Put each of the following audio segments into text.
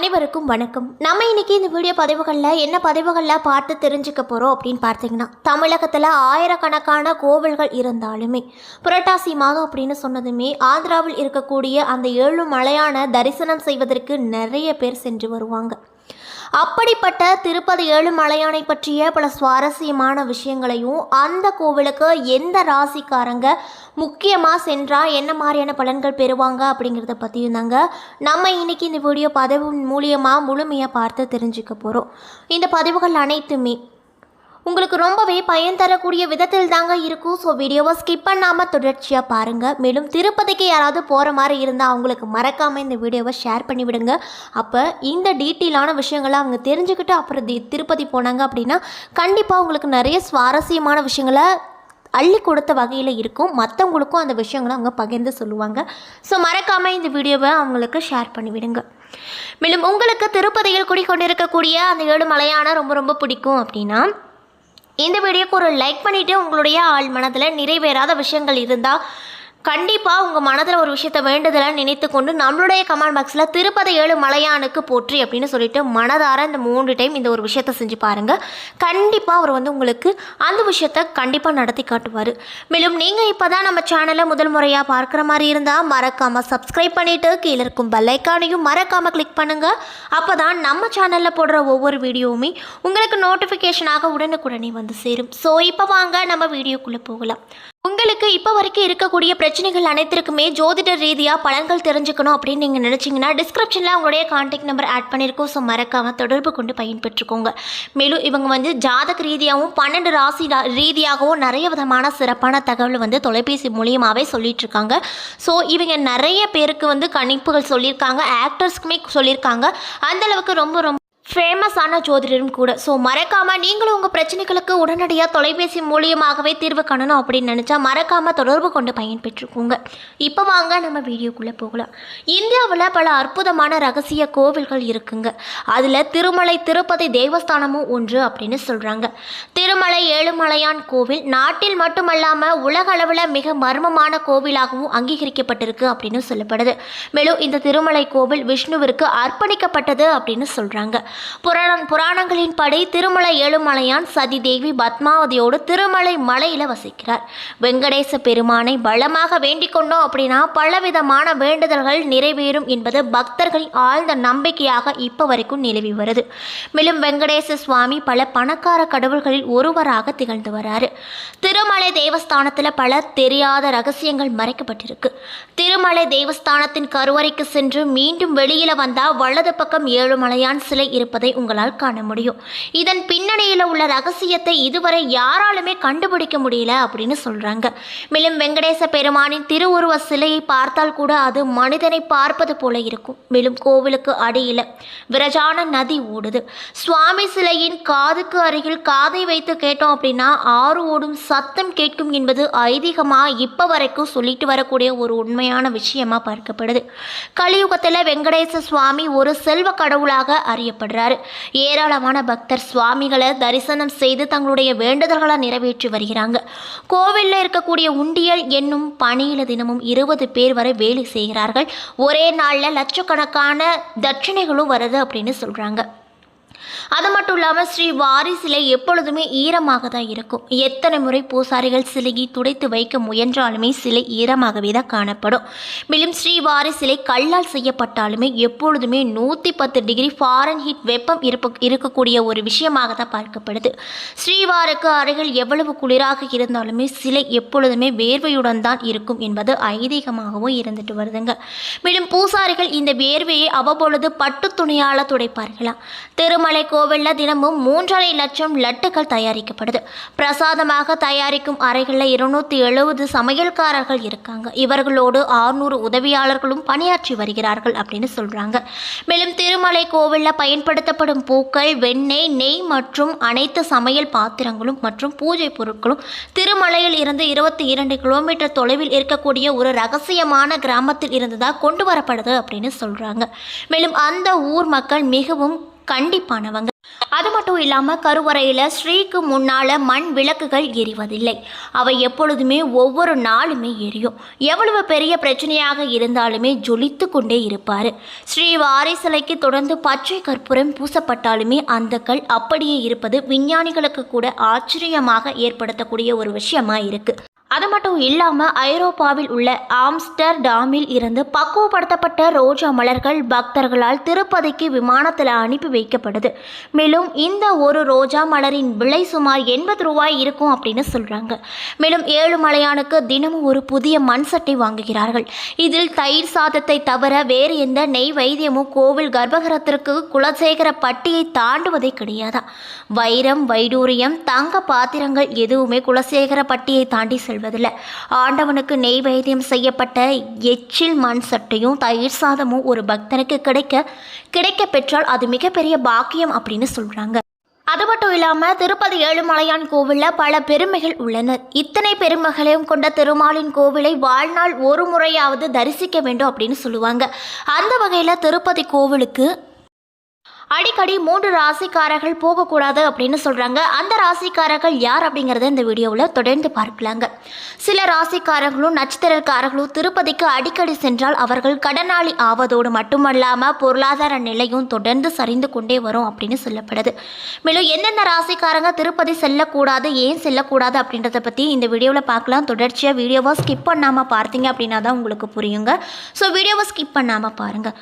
அனைவருக்கும் வணக்கம். நம்ம இன்னைக்கு இந்த வீடியோ பதிவுகளில் என்ன பதிவுகளில் பார்த்து தெரிஞ்சுக்க போகிறோம் அப்படின்னு பார்த்தீங்கன்னா தமிழகத்தில் ஆயிரக்கணக்கான கோவில்கள் இருந்தாலுமே புரட்டாசி மாதம் அப்படின்னு சொன்னதுமே ஆந்திராவில் இருக்கக்கூடிய அந்த ஏழு மலையான தரிசனம் செய்வதற்கு நிறைய பேர் சென்று வருவாங்க. அப்படிப்பட்ட திருப்பதி ஏழுமலையானை பற்றிய பல சுவாரஸ்யமான விஷயங்களையும் அந்த கோவிலுக்கு எந்த ராசிக்காரங்க முக்கியமாக சென்றால் என்ன மாதிரியான பலன்கள் பெறுவாங்க அப்படிங்கிறத பற்றியும் தாங்க நம்ம இன்னைக்கு இந்த வீடியோ பதிவு மூலியமாக முழுமையாக பார்த்து தெரிஞ்சுக்க போகிறோம் இந்த பதிவுகள் அனைத்துமே உங்களுக்கு ரொம்பவே பயன் தரக்கூடிய விதத்தில் தாங்க இருக்கும். ஸோ வீடியோவை ஸ்கிப் பண்ணாமல் தொடர்ச்சியாக பாருங்கள் மேலும் திருப்பதிக்கு யாராவது போகிற மாதிரி இருந்தால் அவங்களுக்கு மறக்காமல் இந்த வீடியோவை ஷேர் பண்ணிவிடுங்க அப்போ இந்த டீட்டெயிலான விஷயங்களை அவங்க தெரிஞ்சுக்கிட்டு அப்புறம் தி- திருப்பதி போனாங்க அப்படின்னா கண்டிப்பாக உங்களுக்கு நிறைய சுவாரஸ்யமான விஷயங்களை அள்ளி கொடுத்த வகையில் இருக்கும். மற்றவங்களுக்கும் அந்த விஷயங்களை அவங்க பகிர்ந்து சொல்லுவாங்க. ஸோ மறக்காமல் இந்த வீடியோவை அவங்களுக்கு ஷேர் பண்ணிவிடுங்க மேலும் உங்களுக்கு திருப்பதியில் குடிக்கொண்டிருக்கக்கூடிய அந்த ஏழு மலையான ரொம்ப ரொம்ப பிடிக்கும் அப்படின்னா இந்த வீடியோக்கு ஒரு லைக் பண்ணிவிட்டு உங்களுடைய ஆள் மனதில் நிறைவேறாத விஷயங்கள் இருந்தால் கண்டிப்பாக உங்கள் மனதில் ஒரு விஷயத்தை வேண்டுதலை நினைத்து கொண்டு நம்மளுடைய கமெண்ட் பாக்ஸில் திருப்பதி ஏழு மலையானுக்கு போற்றி அப்படின்னு சொல்லிட்டு மனதார இந்த மூன்று டைம் இந்த ஒரு விஷயத்தை செஞ்சு பாருங்கள் கண்டிப்பாக அவர் வந்து உங்களுக்கு அந்த விஷயத்தை கண்டிப்பாக நடத்தி காட்டுவார். மேலும் நீங்கள் இப்போ தான் நம்ம சேனலை முதல் முறையாக பார்க்குற மாதிரி இருந்தால் மறக்காமல் சப்ஸ்கிரைப் பண்ணிவிட்டு கீழே இருக்கும் பெல்லைக்கானையும் மறக்காமல் கிளிக் பண்ணுங்கள் அப்போ தான் நம்ம சேனலில் போடுற ஒவ்வொரு வீடியோவுமே உங்களுக்கு நோட்டிஃபிகேஷனாக உடனுக்குடனே வந்து சேரும். ஸோ இப்போ வாங்க நம்ம வீடியோக்குள்ளே போகலாம். உங்களுக்கு இப்போ வரைக்கும் இருக்கக்கூடிய பிரச்சனைகள் அனைத்திற்குமே ஜோதிடர் ரீதியாக பலன்கள் தெரிஞ்சுக்கணும் அப்படின்னு நீங்கள் நினச்சிங்கன்னா டிஸ்கிரிப்ஷனில் உங்களுடைய கான்டாக்ட் நம்பர் ஆட் பண்ணியிருக்கோம் ஸோ மறக்காமல் தொடர்பு கொண்டு பயன்பெற்றுக்கோங்க. மேலும் இவங்க வந்து ஜாதக ரீதியாகவும் பன்னெண்டு ராசி ரா- ரீதியாகவும் நிறைய விதமான சிறப்பான தகவல் வந்து தொலைபேசி மூலியமாகவே சொல்லிகிட்ருக்காங்க ஸோ இவங்க நிறைய பேருக்கு வந்து கணிப்புகள் சொல்லியிருக்காங்க ஆக்டர்ஸ்க்குமே சொல்லியிருக்காங்க. அந்த அளவுக்கு ரொம்ப ரொம்ப ஃபேமஸான ஜோதிடரும் கூட. ஸோ மறக்காமல் நீங்களும் உங்கள் பிரச்சனைகளுக்கு உடனடியாக தொலைபேசி மூலியமாகவே தீர்வு காணணும் அப்படின்னு நினச்சா மறக்காமல் தொடர்பு கொண்டு பயன்பெற்றுக்கோங்க இப்போ வாங்க நம்ம வீடியோக்குள்ளே போகலாம். இந்தியாவில் பல அற்புதமான ரகசிய கோவில்கள் இருக்குங்க. அதில் திருமலை திருப்பதி தேவஸ்தானமும் ஒன்று அப்படின்னு சொல்கிறாங்க திருமலை ஏழுமலையான் கோவில் நாட்டில் மட்டுமல்லாமல் உலக அளவில் மிக மர்மமான கோவிலாகவும் அங்கீகரிக்கப்பட்டிருக்கு அப்படின்னு சொல்லப்படுது. மேலும் இந்த திருமலை கோவில் விஷ்ணுவிற்கு அர்ப்பணிக்கப்பட்டது அப்படின்னு சொல்கிறாங்க புராண புராணங்களின் படி திருமலை ஏழுமலையான் சதி தேவி பத்மாவதியோடு திருமலை மலையில் வசிக்கிறார். வெங்கடேச பெருமானை பலமாக வேண்டிக் கொண்டோம் அப்படின்னா பலவிதமான வேண்டுதல்கள் நிறைவேறும் என்பது பக்தர்களின் ஆழ்ந்த நம்பிக்கையாக இப்போ வரைக்கும் நிலவி வருது. மேலும் வெங்கடேச சுவாமி பல பணக்கார கடவுள்களில் ஒருவராக திகழ்ந்து வராரு. திருமலை தேவஸ்தானத்தில் பல தெரியாத ரகசியங்கள் மறைக்கப்பட்டிருக்கு. திருமலை தேவஸ்தானத்தின் கருவறைக்கு சென்று மீண்டும் வெளியில் வந்தால் வலது பக்கம் ஏழுமலையான் சிலை இருப்பதை உங்களால் காண முடியும். இதன் பின்னணியில் உள்ள ரகசியத்தை இதுவரை யாராலுமே கண்டுபிடிக்க முடியல அப்படின்னு சொல்றாங்க. மேலும் வெங்கடேச பெருமானின் திருவுருவ சிலையை பார்த்தால் கூட அது மனிதனை பார்ப்பது போல இருக்கும். மேலும் கோவிலுக்கு அடியில விரஜான நதி ஓடுது. சுவாமி சிலையின் காதுக்கு அருகில் காதை வைத்து கேட்டோம் அப்படின்னா ஆறு ஓடும் சத்தம் கேட்கும் என்பது ஐதீகமா இப்போ வரைக்கும் சொல்லிட்டு வரக்கூடிய ஒரு உண்மையான விஷயமா பார்க்கப்படுது. கலியுகத்தில் வெங்கடேச சுவாமி ஒரு செல்வ கடவுளாக அறியப்படுறார். ஏராளமான பக்தர் சுவாமிகளை தரிசனம் செய்து தங்களுடைய வேண்டுதல்களை நிறைவேற்றி வருகிறாங்க. கோவிலில் இருக்கக்கூடிய உண்டியல் என்னும் பணியில தினமும் இருபது பேர் வரை வேலை செய்கிறார்கள். ஒரே நாளில் லட்சக்கணக்கான தட்சிணைகளும் வருது அப்படின்னு சொல்கிறாங்க அது மட்டும் இல்லாமல் ஸ்ரீ வாரி சிலை எப்பொழுதுமே ஈரமாக தான் இருக்கும். எத்தனை முறை பூசாரிகள் சிலையை துடைத்து வைக்க முயன்றாலுமே சிலை ஈரமாகவே தான் காணப்படும். மேலும் ஸ்ரீ வாரி சிலை கல்லால் செய்யப்பட்டாலுமே எப்பொழுதுமே நூற்றி பத்து டிகிரி ஃபாரன் ஹீட் வெப்பம் இருப்ப இருக்கக்கூடிய ஒரு விஷயமாக தான் பார்க்கப்படுது. ஸ்ரீவாருக்கு அருகில் எவ்வளவு குளிராக இருந்தாலுமே சிலை எப்பொழுதுமே வேர்வையுடன் தான் இருக்கும் என்பது ஐதீகமாகவும் இருந்துட்டு வருதுங்க. மேலும் பூசாரிகள் இந்த வேர்வையை அவ்வப்பொழுது பட்டு துணியால் துடைப்பார்களாம். திருமலை கோவிலில் தினமும் மூன்றரை லட்சம் லட்டுகள் தயாரிக்கப்படுது. பிரசாதமாக தயாரிக்கும் அறைகளில் இருநூத்தி எழுபது சமையல்காரர்கள் இருக்காங்க. இவர்களோடு ஆறுநூறு உதவியாளர்களும் பணியாற்றி வருகிறார்கள் அப்படின்னு சொல்றாங்க. மேலும் திருமலை கோவிலில் பயன்படுத்தப்படும் பூக்கள் வெண்ணெய் நெய் மற்றும் அனைத்து சமையல் பாத்திரங்களும் மற்றும் பூஜை பொருட்களும் திருமலையில் இருந்து இருபத்தி இரண்டு கிலோமீட்டர் தொலைவில் இருக்கக்கூடிய ஒரு ரகசியமான கிராமத்தில் இருந்து தான் கொண்டு வரப்படுது அப்படின்னு சொல்றாங்க. மேலும் அந்த ஊர் மக்கள் மிகவும் கண்டிப்பானவங்க. அது மட்டும் இல்லாமல் கருவறையில் ஸ்ரீக்கு முன்னால் மண் விளக்குகள் எரிவதில்லை. அவை எப்பொழுதுமே ஒவ்வொரு நாளுமே எரியும். எவ்வளவு பெரிய பிரச்சனையாக இருந்தாலுமே ஜொலித்து கொண்டே இருப்பார். ஸ்ரீ வாரி சிலைக்கு தொடர்ந்து பச்சை கற்பூரம் பூசப்பட்டாலுமே அந்த கல் அப்படியே இருப்பது விஞ்ஞானிகளுக்கு கூட ஆச்சரியமாக ஏற்படுத்தக்கூடிய ஒரு விஷயமா இருக்கு. அது மட்டும் இல்லாமல் ஐரோப்பாவில் உள்ள ஆம்ஸ்டர்டாமில் இருந்து பக்குவப்படுத்தப்பட்ட ரோஜா மலர்கள் பக்தர்களால் திருப்பதிக்கு விமானத்தில் அனுப்பி வைக்கப்படுது மேலும் இந்த ஒரு ரோஜா மலரின் விலை சுமார் எண்பது ரூபாய் இருக்கும் அப்படின்னு சொல்கிறாங்க மேலும் ஏழுமலையானுக்கு தினமும் ஒரு புதிய மண் சட்டை வாங்குகிறார்கள். இதில் தயிர் சாதத்தை தவிர வேறு எந்த நெய் வைத்தியமும் கோவில் கர்ப்பகரத்திற்கு குலசேகர பட்டியை தாண்டுவதே கிடையாதா? வைரம் வைடூரியம் தங்க பாத்திரங்கள் எதுவுமே குலசேகர பட்டியை தாண்டி செல்வதில்லை ஆண்டவனுக்கு நெய் வைத்தியம் செய்யப்பட்ட எச்சில் மண் சட்டையும் தயிர் சாதமும் ஒரு பக்தனுக்கு கிடைக்க கிடைக்க பெற்றால் அது மிகப்பெரிய பாக்கியம் அப்படின்னு சொல்கிறாங்க அது மட்டும் இல்லாமல் திருப்பதி ஏழுமலையான் கோவிலில் பல பெருமைகள் உள்ளன. இத்தனை பெருமைகளையும் கொண்ட திருமாலின் கோவிலை வாழ்நாள் ஒரு முறையாவது தரிசிக்க வேண்டும் அப்படின்னு சொல்லுவாங்க. அந்த வகையில் திருப்பதி கோவிலுக்கு அடிக்கடி மூன்று ராசிக்காரர்கள் போகக்கூடாது அப்படின்னு சொல்கிறாங்க அந்த ராசிக்காரர்கள் யார் அப்படிங்கிறத இந்த வீடியோவில் தொடர்ந்து பார்க்கலாங்க. சில ராசிக்காரர்களும் நட்சத்திரக்காரர்களும் திருப்பதிக்கு அடிக்கடி சென்றால் அவர்கள் கடனாளி ஆவதோடு மட்டுமல்லாமல் பொருளாதார நிலையும் தொடர்ந்து சரிந்து கொண்டே வரும் அப்படின்னு சொல்லப்படுது. மேலும் எந்தெந்த ராசிக்காரங்க திருப்பதி செல்லக்கூடாது ஏன் செல்லக்கூடாது அப்படின்றத பற்றி இந்த வீடியோவில் பார்க்கலாம். தொடர்ச்சியாக வீடியோவை ஸ்கிப் பண்ணாமல் பார்த்தீங்க அப்படின்னா தான் உங்களுக்கு புரியுங்க. ஸோ வீடியோவை ஸ்கிப் பண்ணாமல் பாருங்கள்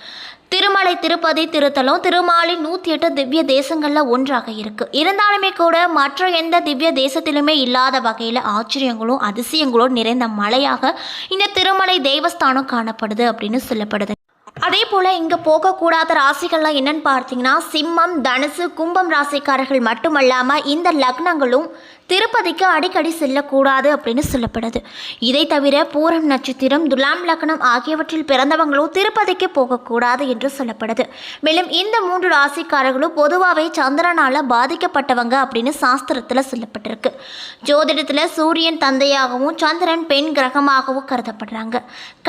திருமலை திருப்பதி திருத்தலம் திருமாலின் நூற்றி எட்டு திவ்ய தேசங்களில் ஒன்றாக இருக்குது இருந்தாலுமே கூட மற்ற எந்த திவ்ய தேசத்திலுமே இல்லாத வகையில் ஆச்சரியங்களும் அதிசயங்களும் நிறைந்த மலையாக இந்த திருமலை தேவஸ்தானம் காணப்படுது அப்படின்னு சொல்லப்படுது. அதே போல் இங்கே போகக்கூடாத ராசிகள்லாம் என்னென்னு பார்த்தீங்கன்னா சிம்மம் தனுசு கும்பம் ராசிக்காரர்கள் மட்டுமல்லாமல் இந்த லக்னங்களும் திருப்பதிக்கு அடிக்கடி செல்லக்கூடாது அப்படின்னு சொல்லப்படுது. இதை தவிர பூரம் நட்சத்திரம் துலாம் லக்னம் ஆகியவற்றில் பிறந்தவங்களும் திருப்பதிக்கு போகக்கூடாது என்று சொல்லப்படுது. மேலும் இந்த மூன்று ராசிக்காரர்களும் பொதுவாகவே சந்திரனால் பாதிக்கப்பட்டவங்க அப்படின்னு சாஸ்திரத்தில் சொல்லப்பட்டிருக்கு. ஜோதிடத்தில் சூரியன் தந்தையாகவும் சந்திரன் பெண் கிரகமாகவும் கருதப்படுறாங்க.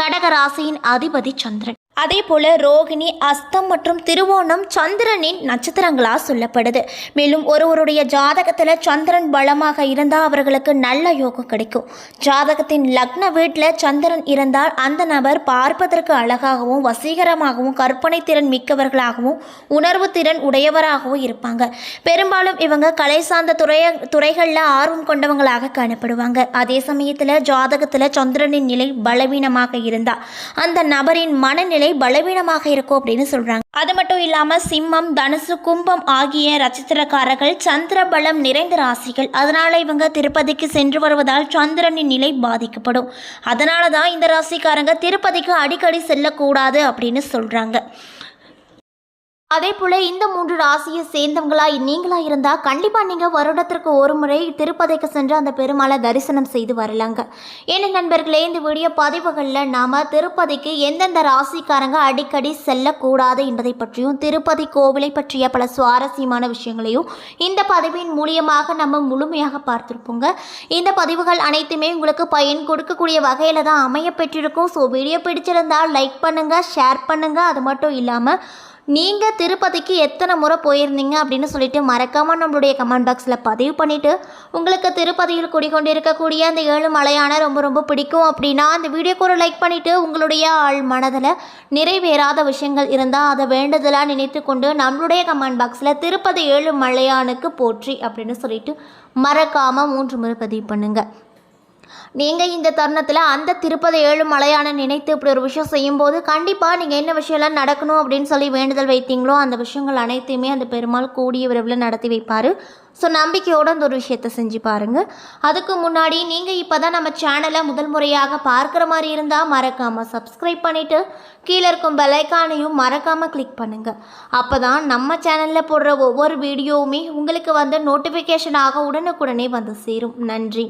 கடக ராசியின் அதிபதி சந்திரன். அதே போல ரோகிணி அஸ்தம் மற்றும் திருவோணம் சந்திரனின் நட்சத்திரங்களாக சொல்லப்படுது. மேலும் ஒருவருடைய ஜாதகத்தில் சந்திரன் பலமாக இருந்தால் அவர்களுக்கு நல்ல யோகம் கிடைக்கும். ஜாதகத்தின் லக்ன வீட்டில் சந்திரன் இருந்தால் அந்த நபர் பார்ப்பதற்கு அழகாகவும் வசீகரமாகவும் கற்பனை திறன் மிக்கவர்களாகவும் உணர்வு திறன் உடையவராகவும் இருப்பாங்க. பெரும்பாலும் இவங்க கலை சார்ந்த துறைய துறைகளில் ஆர்வம் கொண்டவங்களாக காணப்படுவாங்க. அதே சமயத்தில் ஜாதகத்தில் சந்திரனின் நிலை பலவீனமாக இருந்தால் அந்த நபரின் மனநிலை பலவீனமாக இருக்கும் அப்படின்னு சொல்றாங்க. அது மட்டும் இல்லாம சிம்மம் தனுசு கும்பம் ஆகிய நட்சத்திரக்காரர்கள் சந்திர பலம் நிறைந்த ராசிகள். அதனால இவங்க திருப்பதிக்கு சென்று வருவதால் சந்திரனின் நிலை பாதிக்கப்படும். அதனால தான் இந்த ராசிக்காரங்க திருப்பதிக்கு அடிக்கடி செல்லக்கூடாது அப்படின்னு சொல்றாங்க. அதே போல் இந்த மூன்று ராசியை சேர்ந்தவங்களா நீங்களா இருந்தால் கண்டிப்பாக நீங்கள் வருடத்திற்கு ஒரு முறை திருப்பதிக்கு சென்று அந்த பெருமாளை தரிசனம் செய்து வரலாங்க. ஏன்னா நண்பர்களே இந்த வீடியோ பதிவுகளில் நாம் திருப்பதிக்கு எந்தெந்த ராசிக்காரங்க அடிக்கடி செல்லக்கூடாது என்பதை பற்றியும் திருப்பதி கோவிலை பற்றிய பல சுவாரஸ்யமான விஷயங்களையும் இந்த பதிவின் மூலியமாக நம்ம முழுமையாக பார்த்துருப்போங்க. இந்த பதிவுகள் அனைத்துமே உங்களுக்கு பயன் கொடுக்கக்கூடிய வகையில் தான் அமைய பெற்றிருக்கும். ஸோ வீடியோ பிடிச்சிருந்தால் லைக் பண்ணுங்கள் ஷேர் பண்ணுங்கள் அது மட்டும் இல்லாமல் நீங்கள் திருப்பதிக்கு எத்தனை முறை போயிருந்தீங்க அப்படின்னு சொல்லிட்டு மறக்காமல் நம்மளுடைய கமெண்ட் பாக்ஸில் பதிவு பண்ணிவிட்டு உங்களுக்கு திருப்பதியில் குடிக்கொண்டு இருக்கக்கூடிய அந்த ஏழு மலையான ரொம்ப ரொம்ப பிடிக்கும் அப்படின்னா அந்த வீடியோக்கு ஒரு லைக் பண்ணிவிட்டு உங்களுடைய ஆள் மனதில் நிறைவேறாத விஷயங்கள் இருந்தால் அதை வேண்டுதலாக நினைத்து கொண்டு நம்மளுடைய கமெண்ட் பாக்ஸில் திருப்பதி ஏழு மலையானுக்கு போற்றி அப்படின்னு சொல்லிட்டு மறக்காமல் மூன்று முறை பதிவு பண்ணுங்கள் நீங்கள் இந்த தருணத்தில் அந்த திருப்பதி ஏழு மலையான நினைத்து இப்படி ஒரு விஷயம் செய்யும்போது கண்டிப்பாக நீங்கள் என்ன விஷயம்லாம் நடக்கணும் அப்படின்னு சொல்லி வேண்டுதல் வைத்தீங்களோ அந்த விஷயங்கள் அனைத்தையுமே அந்த பெருமாள் கூடிய விரைவில் நடத்தி வைப்பார். ஸோ நம்பிக்கையோடு அந்த ஒரு விஷயத்தை செஞ்சு பாருங்கள் அதுக்கு முன்னாடி நீங்கள் இப்போ தான் நம்ம சேனலை முதல் முறையாக பார்க்குற மாதிரி இருந்தால் மறக்காமல் சப்ஸ்கிரைப் பண்ணிவிட்டு கீழே இருக்கும் பெலைக்கானையும் மறக்காமல் கிளிக் பண்ணுங்கள் அப்போ தான் நம்ம சேனலில் போடுற ஒவ்வொரு வீடியோவுமே உங்களுக்கு வந்து நோட்டிஃபிகேஷனாக உடனுக்குடனே வந்து சேரும். நன்றி.